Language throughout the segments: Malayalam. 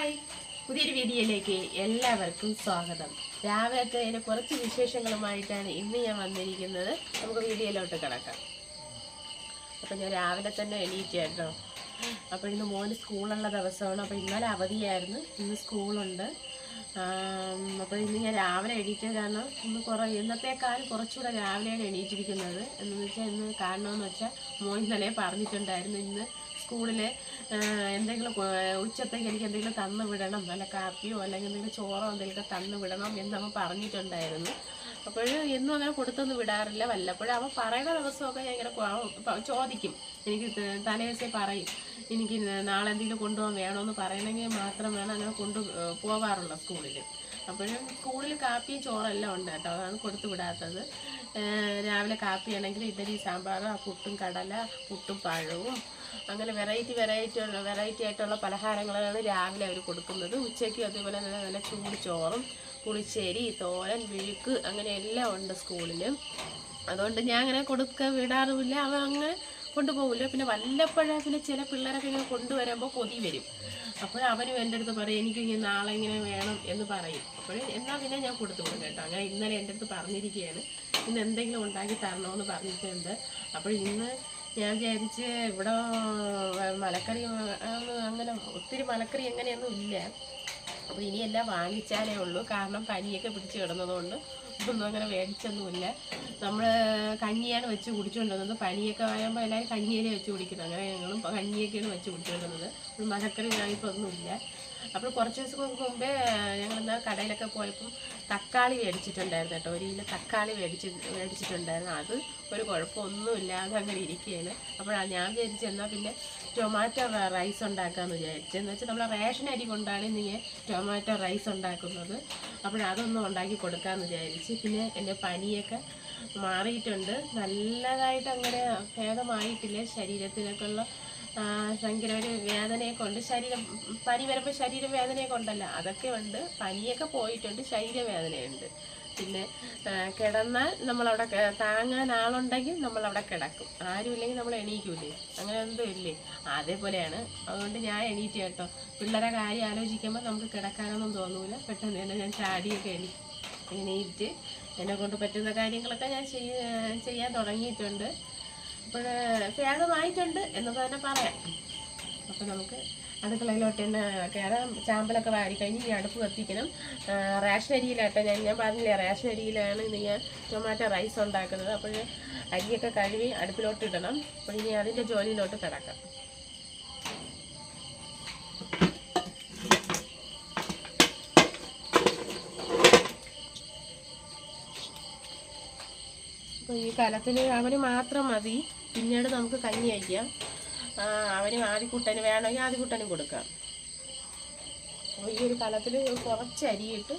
പുതിയൊരു വീഡിയോയിലേക്ക് എല്ലാവർക്കും സ്വാഗതം. രാവിലത്തെ അതിന് കുറച്ച് വിശേഷങ്ങളുമായിട്ടാണ് ഇന്ന് ഞാൻ വന്നിരിക്കുന്നത്. നമുക്ക് വീഡിയോയിലോട്ട് കിടക്കാം. അപ്പം ഞാൻ രാവിലെ തന്നെ എണീറ്റായിരുന്നോ അപ്പോൾ ഇന്ന് മോന് സ്കൂളുള്ള ദിവസമാണ്. അപ്പോൾ ഇന്നലെ അവധിയായിരുന്നു. ഇന്ന് സ്കൂളുണ്ട്. അപ്പോൾ ഇന്ന് ഞാൻ രാവിലെ എണീറ്റത് കാരണം ഇന്ന് കുറേ ഇന്നത്തേക്കാളും കുറച്ചുകൂടെ രാവിലെയാണ് എണീറ്റിരിക്കുന്നത്. എന്ന് വെച്ചാൽ ഇന്ന് കാരണമെന്ന് വെച്ചാൽ മോൻ ഇന്നലെ പറഞ്ഞിട്ടുണ്ടായിരുന്നു. ഇന്ന് സ്കൂളിൽ എന്തെങ്കിലും ഉച്ചത്തേക്ക് എനിക്ക് എന്തെങ്കിലും തന്നു വിടണം അല്ലെങ്കിൽ കാപ്പിയോ അല്ലെങ്കിൽ എന്തെങ്കിലും ചോറോ എന്തെങ്കിലും തന്നു വിടണം എന്നവൻ പറഞ്ഞിട്ടുണ്ടായിരുന്നു. അപ്പോൾ എന്നും അങ്ങനെ കൊടുത്തൊന്നും വിടാറില്ല. വല്ലപ്പോഴും അവൻ പറയുന്ന ദിവസമൊക്കെ ഞാൻ ഇങ്ങനെ ചോദിക്കും. എനിക്ക് തലേദിവസേ പറയും. എനിക്ക് നാളെ എന്തെങ്കിലും കൊണ്ടുപോകാൻ വേണമെന്ന് പറയണമെങ്കിൽ മാത്രം വേണം അങ്ങനെ കൊണ്ടു പോകാറുള്ളൂ സ്കൂളിൽ അപ്പോഴും സ്കൂളിൽ കാപ്പിയും ചോറെല്ലാം ഉണ്ട് കേട്ടോ. അതാണ് കൊടുത്തു വിടാത്തത്. രാവിലെ കാപ്പിയാണെങ്കിൽ ഇഡലി സാമ്പാർ പുട്ടും കടല പുട്ടും പഴവും അങ്ങനെ വെറൈറ്റി വെറൈറ്റി വെറൈറ്റി ആയിട്ടുള്ള പലഹാരങ്ങളാണ് രാവിലെ അവർ കൊടുക്കുന്നത്. ഉച്ചയ്ക്ക് അതുപോലെ നല്ല നല്ല ചൂട് ചോറും പുളിശ്ശേരി തോരൻ വിഴുക്ക് അങ്ങനെ എല്ലാം ഉണ്ട് സ്കൂളിൽ അതുകൊണ്ട് ഞാൻ അങ്ങനെ കൊടുക്ക വിടാറുമില്ല. അവ അങ്ങനെ കൊണ്ടുപോകില്ല. പിന്നെ വല്ലപ്പോഴേ പിന്നെ ചില പിള്ളേരൊക്കെ ഇങ്ങനെ കൊണ്ടുവരുമ്പോൾ കൊതി വരും. അപ്പോൾ അവരും എന്റെ അടുത്ത് പറയും എനിക്ക് ഇങ്ങനെ നാളെ ഇങ്ങനെ വേണം എന്ന് പറയും. അപ്പോൾ എന്നാൽ പിന്നെ ഞാൻ കൊടുത്തു വിടും കേട്ടോ. അങ്ങനെ ഇന്നലെ എന്റെ അടുത്ത് പറഞ്ഞിരിക്കുകയാണ്. ഇന്ന് എന്തെങ്കിലും ഉണ്ടാക്കി തരണമെന്ന് പറഞ്ഞിട്ടുണ്ട്. അപ്പോൾ ഇന്ന് ഞാൻ വിചാരിച്ച് ഇവിടെ മലക്കറി അങ്ങനെ ഒത്തിരി മലക്കറി എങ്ങനെയൊന്നും ഇല്ല. അപ്പോൾ ഇനിയെല്ലാം വാങ്ങിച്ചാലേ ഉള്ളൂ. കാരണം പനിയൊക്കെ പിടിച്ച് കിടന്നതുകൊണ്ട് ഒന്നും അങ്ങനെ മേടിച്ചൊന്നുമില്ല നമ്മൾ കഞ്ഞിയാണ് വെച്ച് കുടിച്ചുകൊണ്ടിരുന്നത്. പനിയൊക്കെ ആയപ്പോൾ എല്ലാവരും കഞ്ഞിയിലേ വെച്ച് കുടിക്കുന്നത്. അങ്ങനെ ഞങ്ങളും കഞ്ഞിയൊക്കെയാണ് വെച്ച് കുടിച്ചുകൊണ്ടിരുന്നത്. മലക്കറി വാങ്ങിയപ്പോൾ ഒന്നുമില്ല അപ്പോൾ കുറച്ച് ദിവസം മുമ്പേ ഞങ്ങൾ എന്നാൽ കടയിലൊക്കെ പോയപ്പോൾ തക്കാളി മേടിച്ചിട്ടുണ്ടായിരുന്നു കേട്ടോ. ഒരു കിലോ തക്കാളി മേടിച്ച് മേടിച്ചിട്ടുണ്ടായിരുന്നു. അത് ഒരു കുഴപ്പമൊന്നുമില്ലാതെ അങ്ങനെ ഇരിക്കുകയാണ്. അപ്പോൾ ഞാൻ വിചാരിച്ചു എന്നാൽ പിന്നെ ടൊമാറ്റോ റൈസ് ഉണ്ടാക്കാമെന്ന് വിചാരിച്ചു എന്ന് വെച്ചാൽ നമ്മൾ റേഷൻ അരി കൊണ്ടാണ് ഞാൻ ടൊമാറ്റോ റൈസ് ഉണ്ടാക്കുന്നത്. അപ്പോൾ അതൊന്നും ഉണ്ടാക്കി കൊടുക്കാമെന്ന് വിചാരിച്ച് പിന്നെ എന്റെ പനിയൊക്കെ മാറിയിട്ടുണ്ട്. നല്ലതായിട്ട് അങ്ങനെ ഭേദമായിട്ടില്ല ശരീരത്തിനൊക്കെ ഉള്ള ആ, ഭയങ്കര ഒരു വേദനയൊക്കെ ഉണ്ട് ശരീരം പനി വരുമ്പോൾ ശരീരവേദനയൊക്കെ കൊണ്ടല്ല. അതൊക്കെ ഉണ്ട്. പനിയൊക്കെ പോയിട്ടുണ്ട്. ശരീരവേദനയുണ്ട്. പിന്നെ കിടന്നാൽ നമ്മളവിടെ താങ്ങാൻ ആളുണ്ടെങ്കിൽ നമ്മളവിടെ കിടക്കും. ആരും ഇല്ലെങ്കിൽ നമ്മൾ എണീക്കൂലേ. അങ്ങനെ ഒന്നും ഇല്ലേ? അതേപോലെയാണ്. അതുകൊണ്ട് ഞാൻ എണീറ്റ് കേട്ടോ. പിള്ളേരെ കാര്യം ആലോചിക്കുമ്പോൾ നമുക്ക് കിടക്കാനൊന്നും തോന്നൂല. പെട്ടെന്ന് തന്നെ ഞാൻ ചാടിയൊക്കെ എണീ എണീറ്റ് എന്നെ കൊണ്ട് പറ്റുന്ന കാര്യങ്ങളൊക്കെ ഞാൻ ചെയ്യാൻ തുടങ്ങിയിട്ടുണ്ട്. അപ്പോൾ ഭേദമായിട്ടുണ്ട് എന്നൊക്കെ തന്നെ പറയാം. അപ്പോൾ നമുക്ക് അടുക്കളയിലോട്ട് തന്നെ കയറാം. ചാമ്പലൊക്കെ വാരി കഴിഞ്ഞ് ഈ അടുപ്പ് കത്തിക്കണം. റേഷൻ അരിയിലാട്ടെ ഞാൻ ഞാൻ പറഞ്ഞില്ലേ റേഷൻ അരിയിലാണ് ഇന്ന് ഞാൻ ടൊമാറ്റോ റൈസ് ഉണ്ടാക്കുന്നത്. അപ്പോൾ അരിയൊക്കെ കഴുകി അടുപ്പിലോട്ട് ഇടണം. അപ്പോൾ ഇനി അതിന്റെ ജോലിയിലോട്ട് കിടക്കാം. അപ്പോൾ ഈ കലത്തിൽ അവന് മാത്രം മതി. പിന്നീട് നമുക്ക് കഞ്ഞി വയ്ക്കാം ആ, അവന് ആദ്യക്കുട്ടന് വേണമെങ്കിൽ ആദ്യക്കുട്ടനും കൊടുക്കാം. അപ്പോൾ ഈ ഒരു കലത്തിൽ കുറച്ച് അരിയിട്ട്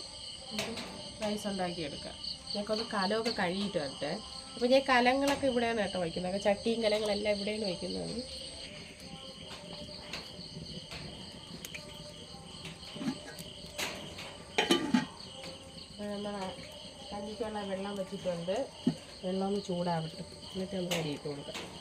റൈസ് ഉണ്ടാക്കിയെടുക്കാം. ഞങ്ങൾക്കൊന്ന് കലമൊക്കെ കഴുകിയിട്ട് വരട്ടെ. അപ്പോൾ ഞാൻ കലങ്ങളൊക്കെ ഇവിടെയാണ് കേട്ടോ വയ്ക്കുന്നത്. ചട്ടിയും കലങ്ങളെല്ലാം ഇവിടെയാണ് വയ്ക്കുന്നത്. നമ്മളെ കഞ്ഞിക്കുള്ള വെള്ളം വെച്ചിട്ടുണ്ട്. വെള്ളം ഒന്ന് ചൂടാവട്ടെ. എന്നിട്ട് നമുക്ക് അരിയിട്ട് കൊടുക്കാം.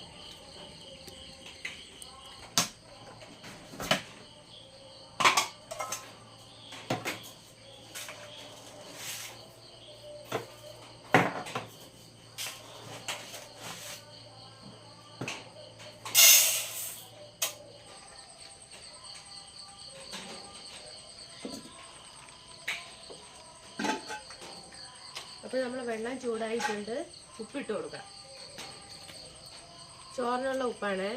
വെള്ളം ചൂടായിട്ടുണ്ട്. ഉപ്പിട്ട് കൊടുക്കാം. ചോറിനുള്ള ഉപ്പാണ്.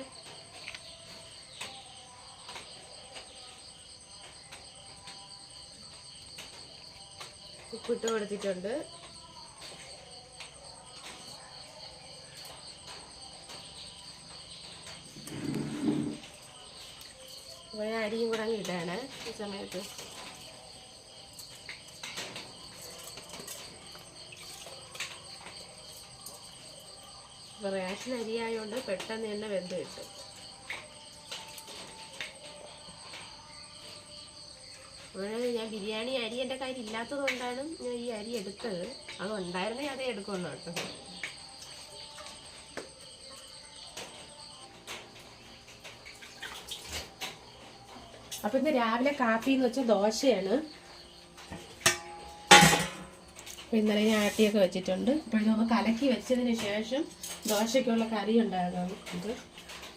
ഉപ്പിട്ട് കൊടുത്തിട്ടുണ്ട്. അരിയും കൂടെ അങ്ങ് ഈ സമയത്ത് അപ്പോൾ റേഷൻ അരി ആയതുകൊണ്ട് പെട്ടെന്ന് തന്നെ വെന്ത് കിട്ടും. അപ്പോൾ ഞാൻ ബിരിയാണി അരി എന്റെ കയ്യിൽ ഇല്ലാത്തത് കൊണ്ടാണ് ഞാൻ ഈ അരി എടുത്തത്. അത് ഉണ്ടായിരുന്നേ അതേ എടുക്കുന്നു കേട്ടോ. അപ്പൊ ഇന്ന് രാവിലെ കാപ്പി എന്ന് വെച്ചാൽ ദോശയാണ് ഇന്നലെ ഞാൻ ആട്ടിയൊക്കെ വെച്ചിട്ടുണ്ട്. അപ്പോൾ ഇതൊന്ന് കലക്കി വെച്ചതിന് ശേഷം ദോശയ്ക്കുള്ള കറി ഉണ്ടാകാം ഇത്.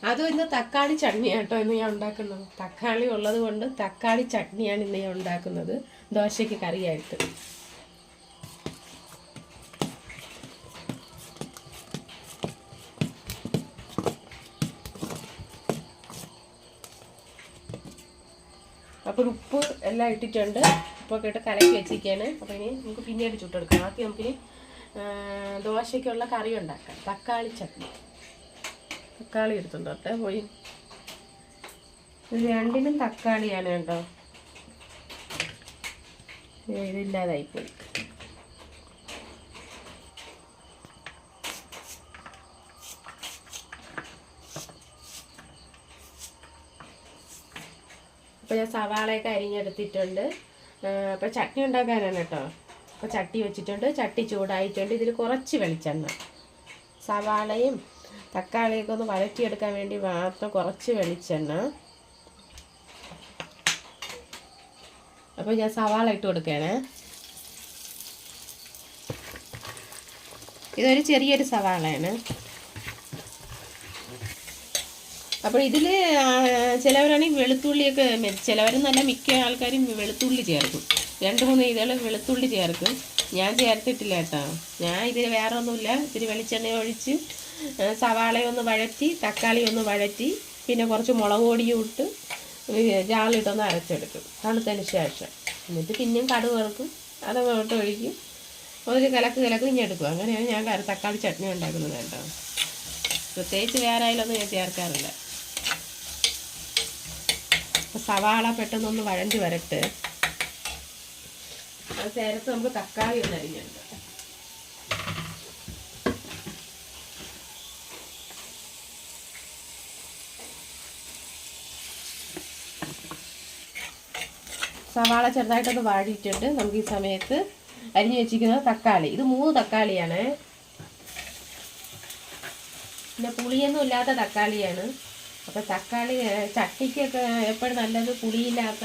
അതും ഇന്ന് തക്കാളി ചട്നിയാണ് കേട്ടോ ഇന്ന് ഞാൻ ഉണ്ടാക്കുന്നത്. തക്കാളി ഉള്ളത് കൊണ്ട് തക്കാളി ചട്നിയാണ് ഇന്ന് ഞാൻ ഉണ്ടാക്കുന്നത്. ദോശയ്ക്ക് കറിയായിട്ട്. അപ്പോൾ ഉപ്പ് എല്ലാം ഇട്ടിട്ടുണ്ട്. ഉപ്പൊക്കെ ഇട്ട് കലക്കി വെച്ചിരിക്കുകയാണ്. അപ്പോൾ ഇനി നമുക്ക് പിന്നീട് ചുട്ടെടുക്കാം. ബാക്കി നമുക്കിനി ദോശയ്ക്കുള്ള കറി ഉണ്ടാക്കാം. തക്കാളി ചട്നി. തക്കാളി എടുത്തുണ്ടോട്ടെ പോയി. ഇത് രണ്ടിനും തക്കാളിയാണ് കേട്ടോ. ഇതില്ലാതായിപ്പോയി അപ്പോൾ ഞാൻ സവാളയൊക്കെ അരിഞ്ഞെടുത്തിട്ടുണ്ട്. അപ്പോൾ ചട്നി ഉണ്ടാക്കാനാണ് കേട്ടോ. അപ്പോൾ ചട്ടി വെച്ചിട്ടുണ്ട് ചട്ടി ചൂടായിട്ടുണ്ട്. ഇതിൽ കുറച്ച് വെളിച്ചെണ്ണ. സവാളയും തക്കാളിയൊക്കെ ഒന്ന് വഴറ്റിയെടുക്കാൻ വേണ്ടി മാത്രം കുറച്ച് വെളിച്ചെണ്ണ. അപ്പോൾ ഞാൻ സവാള ഇട്ട് കൊടുക്കുകയാണ്. ഇതൊരു ചെറിയൊരു സവാളയാണ്. അപ്പോൾ ഇതിൽ ചിലവരാണെങ്കിൽ വെളുത്തുള്ളിയൊക്കെ ചിലവരെന്നല്ല മിക്ക ആൾക്കാരും വെളുത്തുള്ളി ചേർക്കും. രണ്ട് മൂന്ന് ഇതൾ വെളുത്തുള്ളി ചേർക്കും. ഞാൻ ചേർത്തിട്ടില്ല കേട്ടോ. ഞാൻ ഇതിൽ വേറെ ഒന്നുമില്ല ഇത്തിരി വെളിച്ചെണ്ണ ഒഴിച്ച് സവാളയൊന്ന് വഴറ്റി തക്കാളി ഒന്ന് വഴറ്റി പിന്നെ കുറച്ച് മുളക് പൊടിയും ഇട്ട് ജാളിട്ടൊന്ന് അരച്ചെടുക്കും. തണുത്തതിന് ശേഷം. എന്നിട്ട് പിന്നെയും കടുക് വറുക്കും. അത് അങ്ങോട്ട് ഒഴിക്കും. ഒരു കലക്ക് കലക്ക് ഇനി എടുക്കും. അങ്ങനെയാണ് ഞാൻ തക്കാളി ചട്നി ഉണ്ടാക്കുന്നത് കേട്ടോ. പ്രത്യേകിച്ച് വേറെ അതിലൊന്നും ഞാൻ ചേർക്കാറില്ല. സവാള പെട്ടെന്നൊന്ന് വഴണ്ടി വരട്ടെ. അത് ചേരത്ത് നമുക്ക് തക്കാളി ഒന്ന് അരിഞ്ഞെടുക്കാം. സവാള ചെറുതായിട്ടൊന്ന് വാടിയിട്ടുണ്ട്. നമുക്ക് ഈ സമയത്ത് അരിഞ്ഞു വെച്ചിരിക്കുന്നത് തക്കാളി. ഇത് മൂന്ന് തക്കാളിയാണ്. പിന്നെ പുളിയൊന്നും ഇല്ലാത്ത തക്കാളിയാണ്. അപ്പോൾ തക്കാളി ചട്ടിക്കൊക്കെ എപ്പോഴും നല്ലത് പുളിയില്ലാത്ത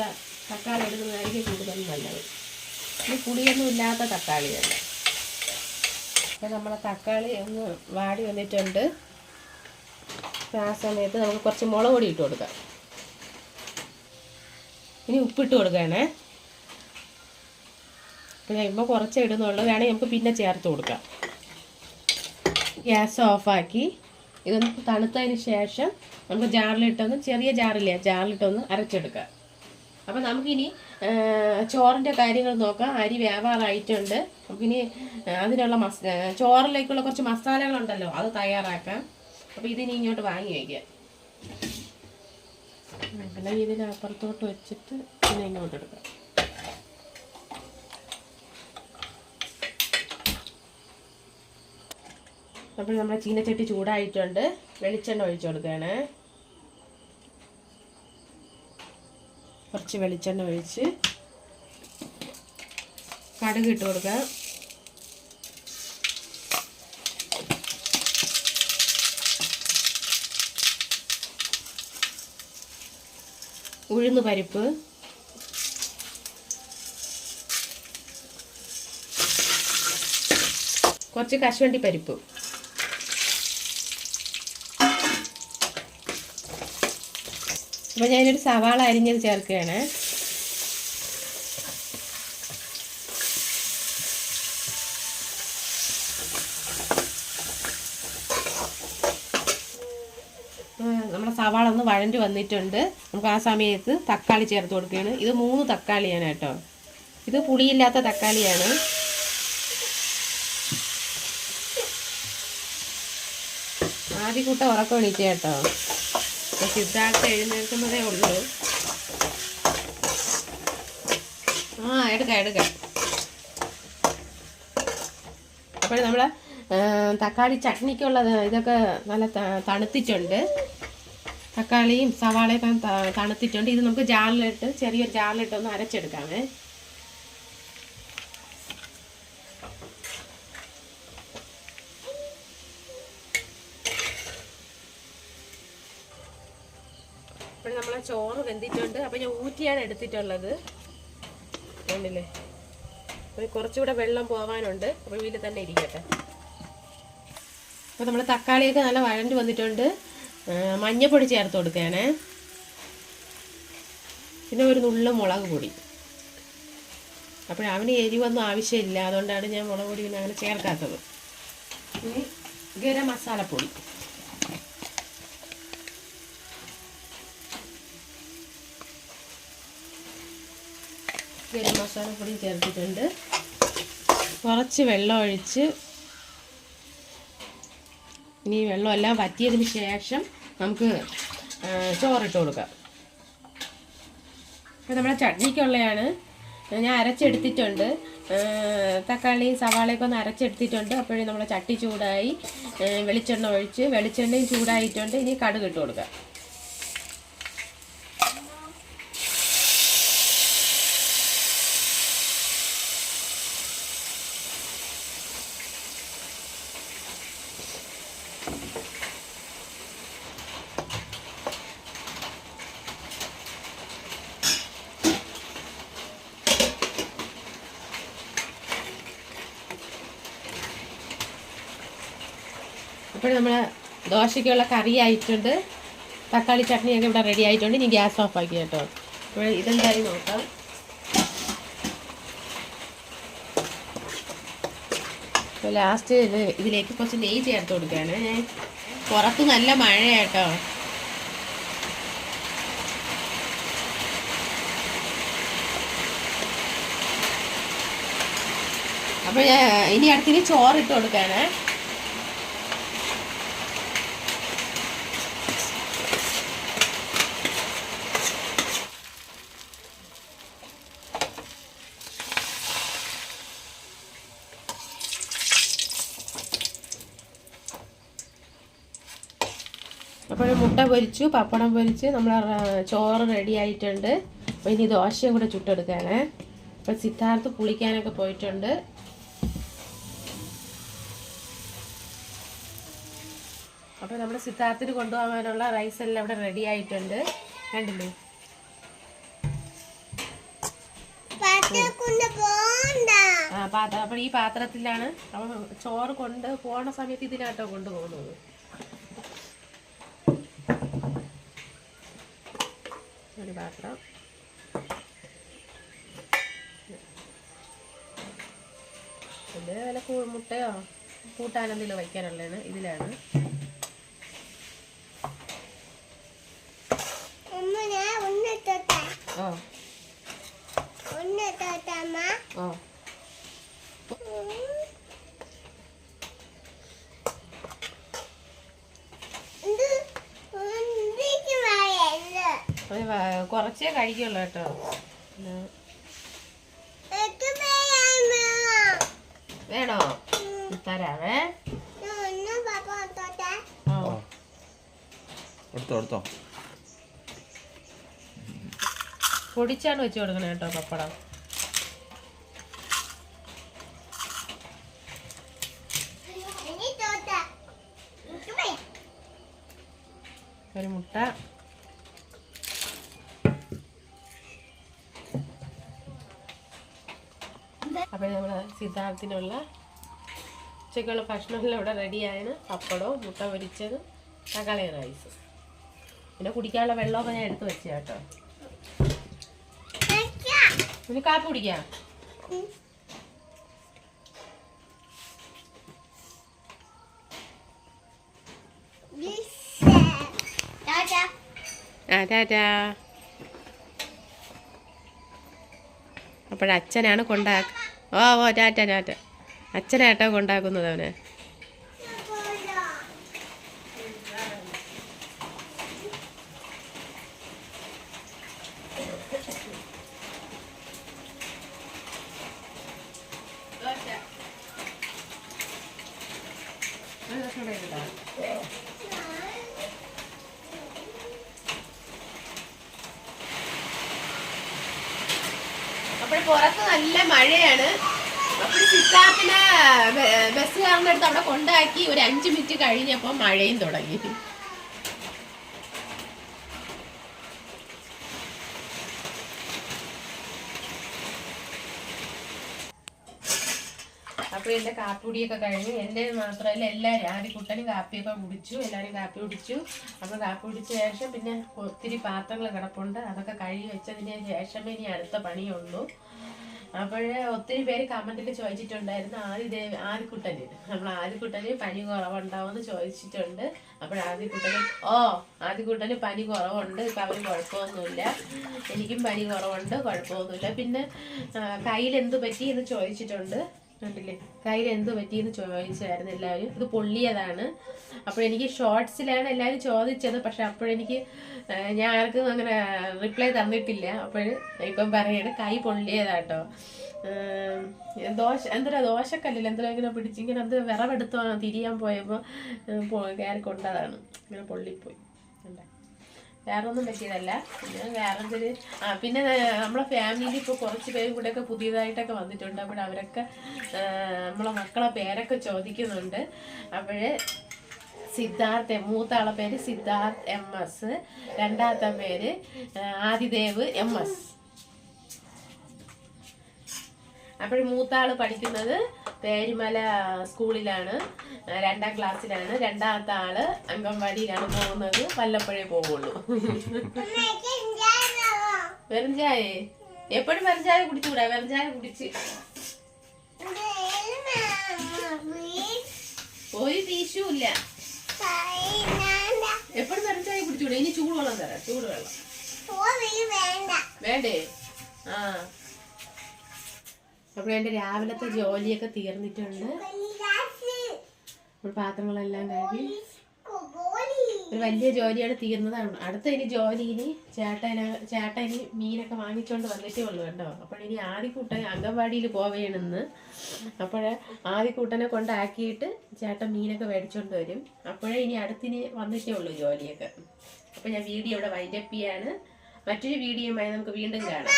തക്കാളി എടുക്കുന്നതായിരിക്കും കൂടുതൽ നല്ലത്. ഇത് പുളിയൊന്നും ഇല്ലാത്ത തക്കാളിയല്ല? അപ്പോൾ നമ്മളെ തക്കാളി ഒന്ന് വാടി വന്നിട്ടുണ്ട്. ആ സമയത്ത് നമുക്ക് കുറച്ച് മുളക് പൊടി ഇട്ട് കൊടുക്കാം. ഇനി ഉപ്പിട്ട് കൊടുക്കുകയാണേ അപ്പം ഞാൻ ഇപ്പോൾ കുറച്ച് ഇടുന്നുള്ളൂ. വേണമെങ്കിൽ നമുക്ക് പിന്നെ ചേർത്ത് കൊടുക്കാം. ഗ്യാസ് ഓഫാക്കി. ഇതൊന്ന് തണുത്തതിന് ശേഷം നമുക്ക് ജാറിലിട്ടൊന്ന് ചെറിയ ജാറില്ലേ ജാറിലിട്ടൊന്ന് അരച്ചെടുക്കാം. അപ്പം നമുക്കിനി ചോറിന്റെ കാര്യങ്ങൾ നോക്കാം. അരി വേവാറായിട്ടുണ്ട്. ആ, അതിനുള്ള മസ് ചോറിലേക്കുള്ള കുറച്ച് മസാലകളുണ്ടല്ലോ അത് തയ്യാറാക്കാം. അപ്പോൾ ഇതിനി ഇങ്ങോട്ട് വാങ്ങി വയ്ക്കാം അങ്ങനെ ഇതിന് അപ്പുറത്തോട്ട് വെച്ചിട്ട് പിന്നെ ഇങ്ങോട്ട് എടുക്കാം. അപ്പോൾ നമ്മുടെ ചീനച്ചട്ടി ചൂടായിട്ടുണ്ട്. വെളിച്ചെണ്ണ ഒഴിച്ചു കൊടുക്കുകയാണ്. കുറച്ച് വെളിച്ചെണ്ണ ഒഴിച്ച് കടുക് ഇട്ട് കൊടുക്കുക. ഉഴുന്ന് പരിപ്പ്. കുറച്ച് കശുവണ്ടി പരിപ്പ്. അപ്പോൾ ഞാനൊരു സവാള അരിഞ്ഞത് ചേർക്കുകയാണ്. നമ്മുടെ സവാള ഒന്ന് വഴണ്ടി വന്നിട്ടുണ്ട്. നമുക്ക് ആ സമയത്ത് തക്കാളി ചേർത്ത് കൊടുക്കുകയാണ്. ഇത് മൂന്ന് തക്കാളിയാണ് കേട്ടോ. ഇത് പുളിയില്ലാത്ത തക്കാളിയാണ്. ആദ്യ കൂട്ട ഉറക്കം എണീറ്റ കേട്ടോ. ഇപ്പൊ സിദ്ധാർത്ഥ എഴുന്നേൽക്കുന്നതേ ഉള്ളൂ. ആ എടുക്കാം എടുക്കാം. അപ്പോൾ നമ്മൾ തക്കാളി ചട്നിക്കുള്ളത് ഇതൊക്കെ നല്ല തണുത്തിട്ടുണ്ട്. തക്കാളിയും സവാളയൊക്കെ തണുത്തിട്ടുണ്ട്. ഇത് നമുക്ക് ജാറിലിട്ട് ചെറിയൊരു ജാറിലിട്ട് ഒന്ന് അരച്ചെടുക്കാമേ. അപ്പോൾ നമ്മളെ ചോറ് വെന്തിട്ടുണ്ട്. അപ്പോൾ ഞാൻ ഊറ്റിയാണ് എടുത്തിട്ടുള്ളത്. കണ്ടില്ലേ? അപ്പോൾ കുറച്ചുകൂടെ വെള്ളം പോകാനുണ്ട്. അപ്പോൾ വീട്ടിൽ തന്നെ ഇരിക്കട്ടെ. അപ്പോൾ നമ്മൾ തക്കാളിയൊക്കെ നല്ല വഴണ്ട് വന്നിട്ടുണ്ട്. ആ, മഞ്ഞപ്പൊടി ചേർത്ത് കൊടുക്കുകയാണേ. പിന്നെ ഒരു നുള്ള മുളക് പൊടി. അപ്പോൾ എരിവൊന്നും ആവശ്യമില്ല. അതുകൊണ്ടാണ് ഞാൻ മുളക് പൊടി പിന്നെ അങ്ങനെ ചേർക്കാത്തത്. ഇനി ഗരം മസാലപ്പൊടി. ഗരം മസാലപ്പൊടിയും ചേർത്തിട്ടുണ്ട്. കുറച്ച് വെള്ളം ഒഴിച്ച് ഇനി വെള്ളമെല്ലാം വറ്റിയതിന് ശേഷം നമുക്ക് ചോറിട്ട് കൊടുക്കാം. അപ്പം നമ്മുടെ ചട്നിക്കുള്ളതാണ് ഞാൻ അരച്ചെടുത്തിട്ടുണ്ട്. തക്കാളിയും സവാളയൊക്കെ ഒന്ന് അരച്ചെടുത്തിട്ടുണ്ട്. അപ്പോഴും നമ്മുടെ ചട്ടി ചൂടായി. വെളിച്ചെണ്ണ ഒഴിച്ച് വെളിച്ചെണ്ണയും ചൂടായിട്ടുണ്ട്. ഇനി കടുക് ഇട്ട് കൊടുക്കാം. അപ്പോൾ നമ്മൾ ദോശയ്ക്കുള്ള കറി ആയിട്ടുണ്ട്. തക്കാളി ചട്നിയൊക്കെ ഇവിടെ റെഡി ആയിട്ടുണ്ട്. ഇനി ഗ്യാസ് ഓഫ് ആക്കി കേട്ടോ. അപ്പോൾ ഇതെന്തായാലും നോക്കാം. അപ്പോൾ ലാസ്റ്റ് ഇത് ഇതിലേക്ക് കുറച്ച് നെയ്യ് ചേർത്ത് കൊടുക്കുകയാണ്. പുറത്ത് നല്ല മഴയാട്ടോ അപ്പോൾ ഞാൻ ഇനി അടുത്തിന് ചോറിട്ട് കൊടുക്കുകയാണ് അപ്പോൾ മുട്ട പൊരിച്ചു പപ്പടം പൊരിച്ച് നമ്മൾ ചോറ് റെഡി ആയിട്ടുണ്ട്. അപ്പോൾ ഇനി ദോശയും കൂടെ ചുട്ടെടുക്കാനേ. അപ്പോൾ സിദ്ധാർത്ഥ് പുളിക്കാനൊക്കെ പോയിട്ടുണ്ട്. അപ്പോൾ നമ്മുടെ സിദ്ധാർത്ഥിന് കൊണ്ടുപോകാനുള്ള റൈസ് എല്ലാം ഇവിടെ റെഡി ആയിട്ടുണ്ട്. കണ്ടില്ലേ? ആ പാത്രം അപ്പോൾ ഈ പാത്രത്തിലാണ്. ചോറ് കൊണ്ട് പോണ സമയത്ത് ഇതിനാട്ടോ കൊണ്ടുപോകുന്നത്. ഒരു പാത്രം. ഇത് വല്ല മുട്ടയോ? കൂട്ടാനെന്തെങ്കിലും വയ്ക്കാനുള്ളതാണ് ഇതിലാണ്. ഓ. ഓ അത് വ- കുറച്ചേ കഴിക്കുള്ളൂ കേട്ടോ. വേണോ? തരാവേ. ഓ എടുത്തോ എടുത്തോ. പൊടിച്ചാണ് വെച്ച് കൊടുക്കണേ കേട്ടോ പപ്പടം. ഒരു മുട്ട അപ്പോൾ നമ്മൾ സിദ്ധാർത്ഥിനുള്ള ഉച്ചയ്ക്കുള്ള ഭക്ഷണമെല്ലാം ഇവിടെ റെഡിയാണ്. പപ്പടവും മുട്ട പൊരിച്ചത് തക്കാളി റൈസ്. പിന്നെ കുടിക്കാനുള്ള വെള്ളമൊക്കെ ഞാൻ എടുത്ത് വെച്ചു കേട്ടോ. പിന്നെ കാപ്പി കുടിക്കാം? ആ ടാറ്റാ. അപ്പോഴച്ഛനാണ് കൊണ്ടാക്ക ഓ ഓ ടാറ്റ ടാറ്റ അച്ഛനാട്ടോ കൊണ്ടാക്കുന്നത് അവനെ. അപ്പോൾ പുറത്ത് നല്ല മഴയാണ്. അപ്പോൾ ബ- ബസ്സുകാരന്റെ അടുത്ത് അവിടെ കൊണ്ടാക്കി ഒരു അഞ്ച് മിനിറ്റ് കഴിഞ്ഞപ്പോൾ മഴയും തുടങ്ങി. എന്റെ കാപ്പികുടിയൊക്കെ കഴിഞ്ഞു. എന്റെ മാത്രമല്ല എല്ലാവരും ആദ്യക്കുട്ടനും കാപ്പിയൊക്കെ കുടിച്ചു എല്ലാവരും കാപ്പി കുടിച്ചു. അപ്പൊ കാപ്പി കുടിച്ച ശേഷം പിന്നെ ഒത്തിരി പാത്രങ്ങൾ കിടപ്പുണ്ട്. അതൊക്കെ കഴുകി വെച്ചതിന് ശേഷമേ ഇനി അടുത്ത പണിയുള്ളൂ. അപ്പോഴേ ഒത്തിരി പേര് കമന്റിൽ ചോദിച്ചിട്ടുണ്ടായിരുന്നു ആദ്യ ആദ്യക്കുട്ടന് നമ്മൾ ആദ്യക്കുട്ടന് പനി കുറവുണ്ടാവുമെന്ന് ചോദിച്ചിട്ടുണ്ട്. അപ്പോൾ ആദ്യക്കുട്ടന് ഓ ആദ്യക്കുട്ടന് പനി കുറവുണ്ട്. ഇപ്പം അവന് കുഴപ്പമൊന്നുമില്ല. എനിക്കും പനി കുറവുണ്ട്. കുഴപ്പമൊന്നുമില്ല. പിന്നെ കയ്യിൽ എന്ത് പറ്റി? എന്ന് ചോദിച്ചിട്ടുണ്ട്. കണ്ടില്ലേ? കയ്യിൽ എന്ത് പറ്റിയെന്ന് ചോദിച്ചായിരുന്നു എല്ലാവരും. ഇത് പൊള്ളിയതാണ്. അപ്പോൾ എനിക്ക് ഷോർട്സിലാണ് എല്ലാവരും ചോദിച്ചത്. പക്ഷെ അപ്പോഴെനിക്ക് ഞാൻ ആർക്കും അങ്ങനെ റിപ്ലൈ തന്നിട്ടില്ല. അപ്പോൾ ഇപ്പം പറയാണ് കൈ പൊള്ളിയതാട്ടോ ദോശ എന്തൊരു ദോശക്കല്ലില്ല എന്തൊരു ഇങ്ങനെ പിടിച്ച് ഇങ്ങനെ എന്ത് വിറവെടുത്തോ തിരിയാൻ പോയപ്പോൾ കയറി കൊണ്ടതാണ്. ഇങ്ങനെ പൊള്ളിപ്പോയി? വേറെ ഒന്നും പറ്റിയതല്ല. പിന്നെ വേറെ എന്തൊരു ആ പിന്നെ നമ്മളെ ഫാമിലിയിൽ ഇപ്പോൾ കുറച്ച് പേരും കൂടെ ഒക്കെ പുതിയതായിട്ടൊക്കെ വന്നിട്ടുണ്ട്. അപ്പോൾ അവരൊക്കെ നമ്മളെ മക്കളെ പേരൊക്കെ ചോദിക്കുന്നുണ്ട്. അപ്പോഴ് സിദ്ധാർത്ഥ് മൂത്ത ആളെ പേര് സിദ്ധാർത്ഥ് എം എസ് രണ്ടാമത്തെ പേര് ആദിദേവ് എം എസ്. അപ്പോൾ മൂത്ത ആൾ പഠിക്കുന്നത് പേരുമല സ്കൂളിലാണ് രണ്ടാം ക്ലാസ്സിലാണ്. രണ്ടാമത്തെ ആൾ അംഗൻവാടിയിലാണ് പോകുന്നത്. വല്ലപ്പോഴേ പോവുള്ളൂ. വെറും ചായ? എപ്പോഴും വെറും ചായ കുടിച്ചുകൂടാ വെറും ചായ കുടിച്ച്. ഒരു വീശും ഇല്ല. എപ്പോഴും വെറും ചായ കുടിച്ചുകൂടാ ഇനി ചൂടുവെള്ളം തരാം. ചൂടുവെള്ളം. വേണ്ടേ? ആ. അപ്പോൾ എന്റെ രാവിലത്തെ ജോലിയൊക്കെ തീർന്നിട്ടുണ്ട്. അപ്പോൾ പാത്രങ്ങളെല്ലാം കഴുകി. ഒരു വലിയ ജോലിയാണ് തീർന്നതാണ്. അടുത്ത ഇനി ജോലി ഇനി ചേട്ടന് ചേട്ടൻ ഇനി മീനൊക്കെ വാങ്ങിച്ചുകൊണ്ട് വന്നിട്ടേ ഉള്ളൂ കേട്ടോ. അപ്പോൾ ഇനി ആദ്യക്കൂട്ടൻ അംഗൻവാടിയിൽ പോവേണെന്ന്. അപ്പോഴേ ആദ്യക്കൂട്ടനെ കൊണ്ടാക്കിയിട്ട് ചേട്ടൻ മീനൊക്കെ മേടിച്ചോണ്ട് വരും. അപ്പോഴേ ഇനി അടുത്തിനി വന്നിട്ടേ ഉള്ളൂ ജോലിയൊക്കെ. അപ്പോൾ ഞാൻ വീഡിയോ ഇവിടെ വൈൻഡപ്പ് ചെയ്യാണ്. മറ്റൊരു വീഡിയോയുമായി നമുക്ക് വീണ്ടും കാണാം.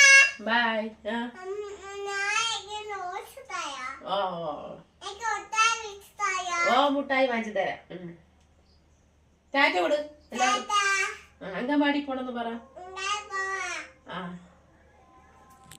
ബായ് ആ. ഓ ഓ മുട്ടായി വാങ്ങിച്ചു തരാം. ടാറ്റ കൊടു. അംഗൻവാടി പോണെന്ന് പറ. ആ.